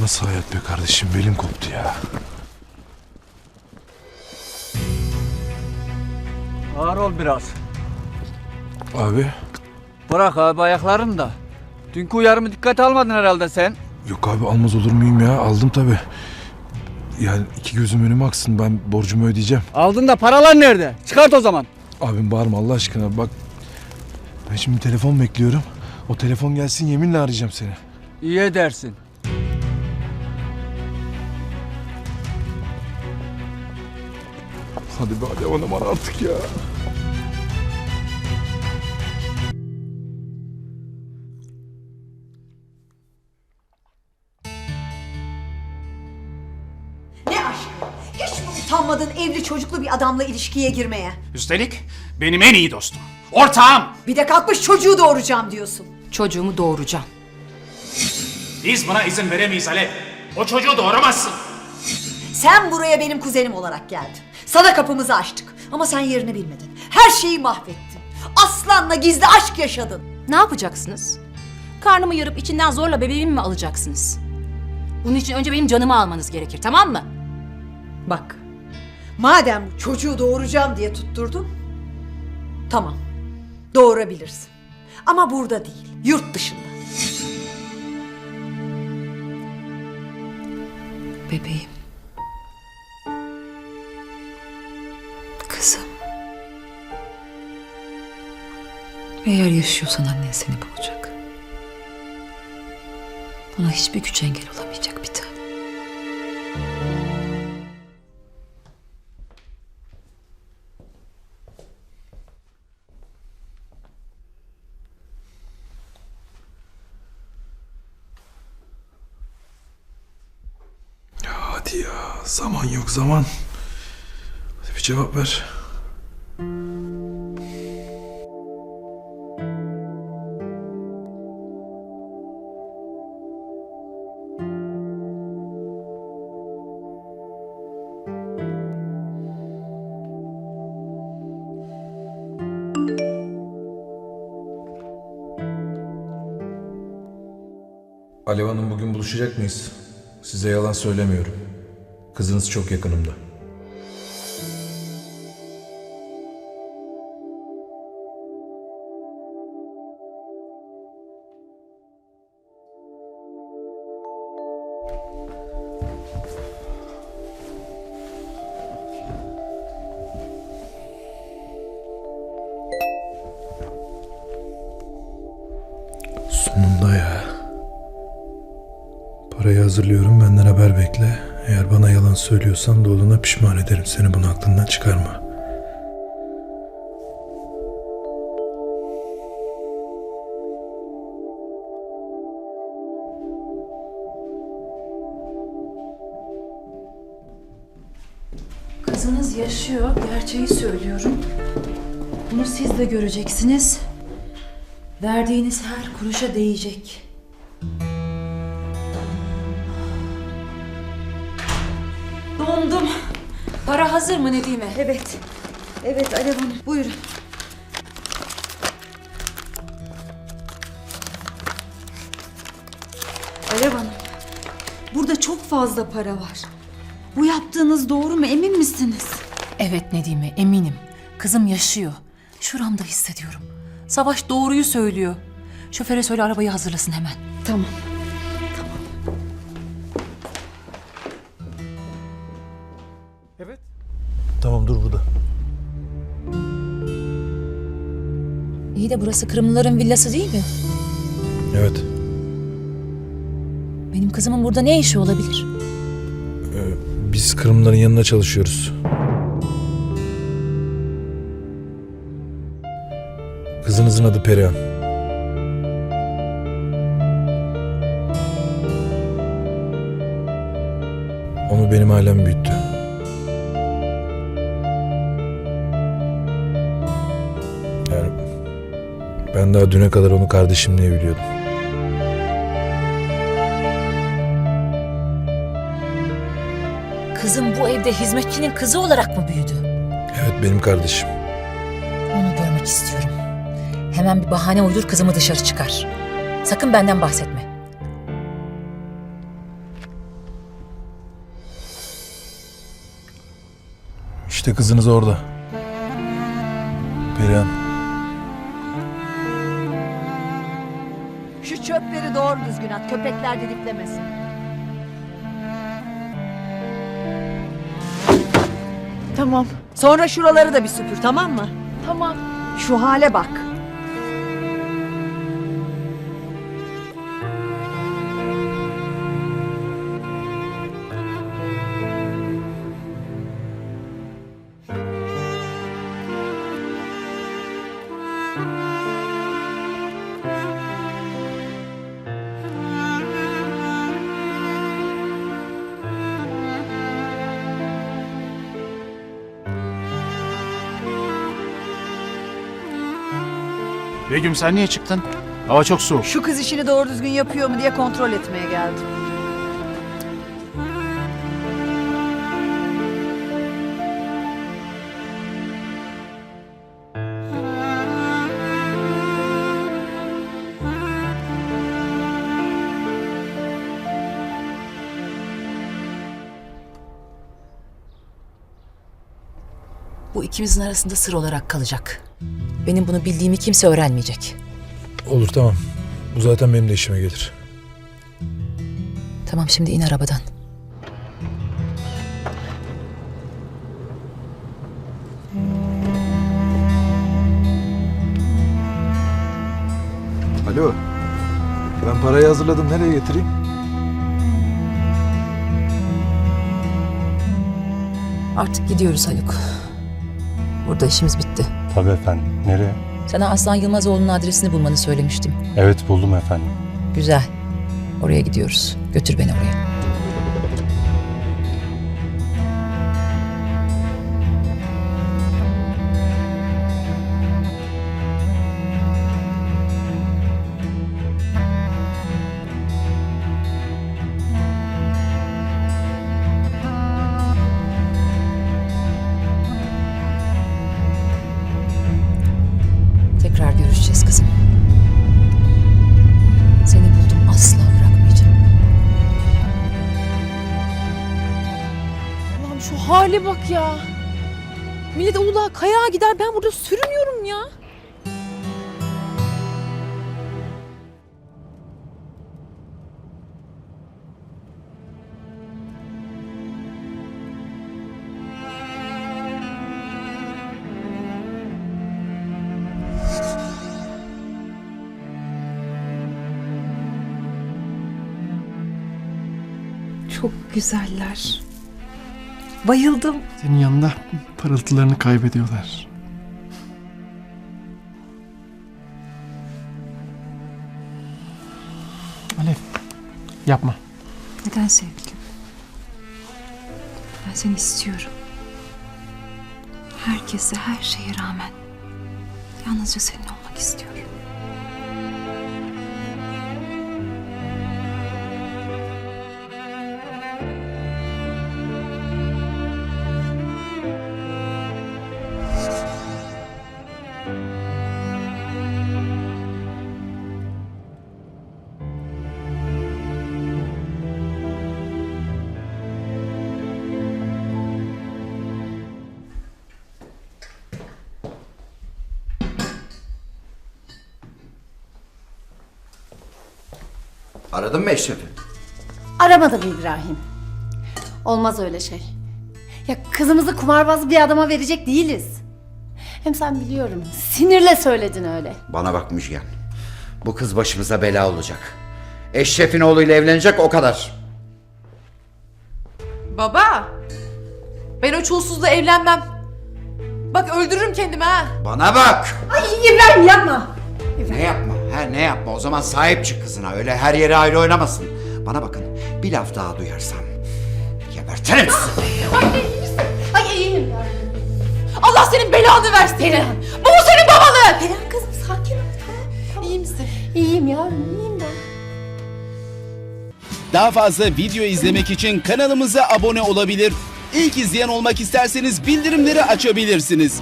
Nasıl hayat be kardeşim belim koptu ya. Ağır ol biraz. Abi Bırak abi ayaklarını da. Dünkü uyarımı dikkate almadın herhalde sen. yok abi almaz olur muyum ya aldım tabi. Yani iki gözüm önüme aksın ben borcumu ödeyeceğim. Aldın da paralar nerede? Çıkart o zaman. Abim bağırma Allah aşkına bak. Ben şimdi telefon bekliyorum. O telefon gelsin yeminle arayacağım seni. İyi edersin. Hadi be hadi bana bana artık ya. Ne aşkı? Hiç mi utanmadın evli çocuklu bir adamla ilişkiye girmeye? Üstelik benim en iyi dostum. Ortağım. Bir de kalkmış çocuğu doğuracağım diyorsun. Çocuğumu doğuracağım. Biz buna izin veremeyiz Alev. O çocuğu doğuramazsın. Sen buraya benim kuzenim olarak geldin. Sana kapımızı açtık. Ama sen yerini bilmedin. Her şeyi mahvettin. Aslanla gizli aşk yaşadın. Ne yapacaksınız? Karnımı yarıp içinden zorla bebeğimi mi alacaksınız? Bunun için önce benim canımı almanız gerekir tamam mı? Bak. Madem çocuğu doğuracağım diye tutturdun. Tamam. Doğurabilirsin. Ama burada değil. Yurt dışında. Bebeğim. Kızım. Eğer yaşıyorsan annen seni bulacak. Buna hiçbir güç engel olamayacak bir tane. Hadi ya zaman yok zaman. Cevap ver. Alev Hanım bugün buluşacak mıyız? Size yalan söylemiyorum. Kızınız çok yakınımda. Hazırlıyorum benden haber bekle. Eğer bana yalan söylüyorsan doğduğuna pişman ederim seni bunu aklından çıkarma. Kızınız yaşıyor, gerçeği söylüyorum. Bunu siz de göreceksiniz. Verdiğiniz her kuruşa değecek. Dondum. Para hazır mı Nedime? Evet. Evet Alev Hanım. Buyurun. Alev Hanım. Burada çok fazla para var. Bu yaptığınız doğru mu emin misiniz? Evet Nedime, eminim. Kızım yaşıyor. Şuramda hissediyorum. Savaş doğruyu söylüyor. Şoföre söyle arabayı hazırlasın hemen. Tamam. Tamam dur burada. İyi de burası Kırımlıların villası değil mi? Evet. Benim kızımın burada ne işi olabilir? Biz Kırımların yanına çalışıyoruz. Kızınızın adı Perihan. Onu benim ailem büyüttü. Ben daha düne kadar onu kardeşim diye biliyordum. Kızım bu evde hizmetçinin kızı olarak mı büyüdü? Evet benim kardeşim. Onu görmek istiyorum. Hemen bir bahane uydur kızımı dışarı çıkar. Sakın benden bahsetme. İşte kızınız orada. Perihan. Çöpleri doğru düzgün at. Köpekler didiklemesin. Tamam. Sonra şuraları da bir süpür tamam mı? Tamam. Şu hale bak. Begüm sen niye çıktın? Hava çok soğuk. Şu kız işini doğru düzgün yapıyor mu diye kontrol etmeye geldim. Bu ikimizin arasında sır olarak kalacak. Benim bunu bildiğimi kimse öğrenmeyecek. Olur tamam. Bu zaten benim de işime gelir. Tamam şimdi in arabadan. Alo. Ben parayı hazırladım. Nereye getireyim? Artık gidiyoruz Haluk. Burada işimiz bitti. Tabii efendim. Nereye? Sana Aslan Yılmazoğlu'nun adresini bulmanı söylemiştim. Evet buldum efendim. Güzel. Oraya gidiyoruz. Götür beni oraya. Hale bak ya. Millet Uludağ kayağa gider ben burada sürünüyorum ya. Çok güzeller. Bayıldım. Senin yanında parıltılarını kaybediyorlar. Alev, yapma. Neden sevgilim? Ben seni istiyorum. Herkese, her şeye rağmen yalnızca senin olmak istiyorum. Aradın mı Eşref'i? Aramadım İbrahim. Olmaz öyle şey. Ya kızımızı kumarbaz bir adama verecek değiliz. Hem sen biliyorum sinirle söyledin öyle. Bana bak Müjgan. Bu kız başımıza bela olacak. Eşref'in oğluyla evlenecek o kadar. Baba. Ben o çulsuzla evlenmem. Bak öldürürüm kendimi ha. Bana bak! Ay İbrahim yapma. Ne yapma? Ha ne yapma? O zaman sahip çık kızına. Öyle her yere ayrı oynamasın. Bana bakın. Bir laf daha duyarsam gebertirim sizi. Ay iyiyim ya. Allah senin belanı versin. Perihan. Bu mu senin babalığın? Perihan kızım sakin ol. Tamam. İyi misin? İyiyim yavrum iyiyim ben. Daha fazla video izlemek için kanalımıza abone olabilir. İlk izleyen olmak isterseniz bildirimleri açabilirsiniz.